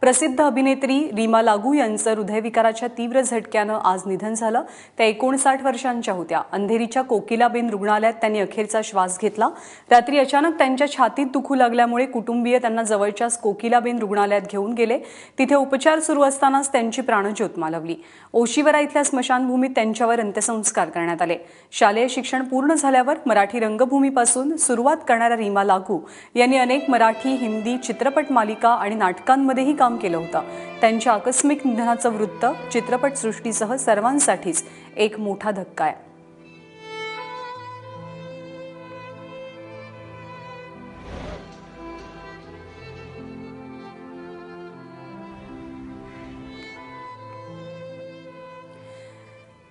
प्रसिद्ध अभिनेत्री रीमा लागू यांचं हृदयविकाराच्या तीव्र झटक्यानं आज निधन झालं. त्या एकोणसाठ वर्षांच्या होत्या. अंधेरीच्या कोकिलाबेन रुग्णालयात त्यांनी अखेरचा श्वास घेतला. रात्री अचानक त्यांच्या छातीत दुखू लागल्यामुळे कुटुंबीय त्यांना जवळच्याच कोकिलाबेन रुग्णालयात घेऊन गेले. तिथे उपचार सुरू असतानाच त्यांची प्राणज्योत मालवली. ओशिवरा इथल्या स्मशानभूमीत त्यांच्यावर अंत्यसंस्कार करण्यात आले. शालेय शिक्षण पूर्ण झाल्यावर मराठी रंगभूमीपासून सुरुवात करणाऱ्या रीमा लागू यांनी अनेक मराठी हिंदी चित्रपट मालिका आणि नाटकांमध्येही काम केलं होतं. त्यांच्या आकस्मिक निधनाचं वृत्त चित्रपटसृष्टीसह सर्वांसाठीच एक मोठा धक्का आहे.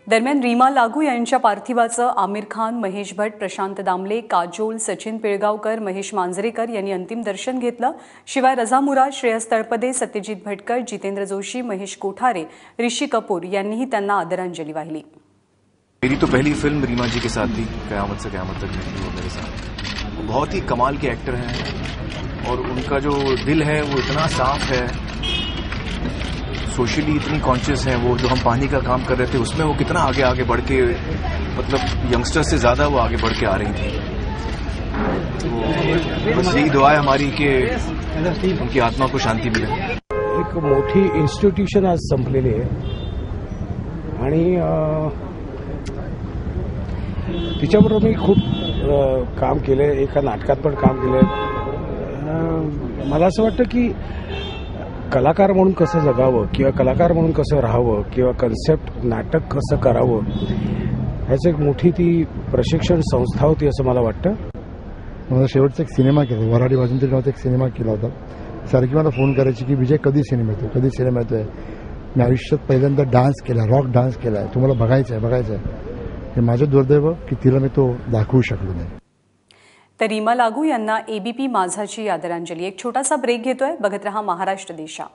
दरम्यान रीमा लागू यांच्या पार्थिवाचं आमिर खान महेश भट प्रशांत दामले काजोल सचिन पिळगावकर महेश मांजरेकर यांनी अंतिम दर्शन घेतलं. शिवाय रझा मुराद श्रेयस तळपदे सत्यजित भटकर जितेंद्र जोशी महेश कोठारे ऋषी कपूर यांनीही त्यांना आदरांजली वाहिली. मेरी तो पहली फिल्म रीमा जी के साथ थी कयामत से कयामत तक मेरी वो मेरे साथ। वो बहुत ही कमाल के एक्टर हैं और उनका जो दिल है वो इतना साफ है। सोशली इतनी कॉन्शियस हैं, वो जो हम पानी का काम कर रहे थे, उसमें वो कितना आगे आगे बढ़ के मतलब यंगस्टर से ज़्यादा वो आगे बढ़ के आ रही थी। तो बस यही दुआ है हमारी कि उनकी आत्मा को शांति मिले। एक मोठी इन्स्टिट्यूशन आज संपलेली आहे. आणि तिच्याबरोबर मी खूप काम केलंय, एका नाटकात पण काम केलंय. मला असं वाटतं की कलाकार म्हणून कसं जगावं किंवा कलाकार म्हणून कसं राहावं किंवा कन्सेप्ट नाटक कसं करावं ह्याची एक मोठी ती प्रशिक्षण संस्था होती असं मला वाटतं. माझा शेवटचा एक सिनेमा केला वराडी वाजंत्री नावाचा एक सिनेमा केला होता. सारखी मला फोन करायची की विजय कधी सिनेमा येतो कधी सिनेमा येतोय? मी आयुष्यात पहिल्यांदा डान्स केला रॉक डान्स केला आहे. तुम्हाला बघायचं आहे बघायचं आहे. हे माझं दुर्दैव की तिला मी तो दाखवू शकलो नाही. तर रीमा लागू यांना एबीपी माझाची आदरांजली. एक छोटासा ब्रेक घेतोय. बघत रहा महाराष्ट्र देशा.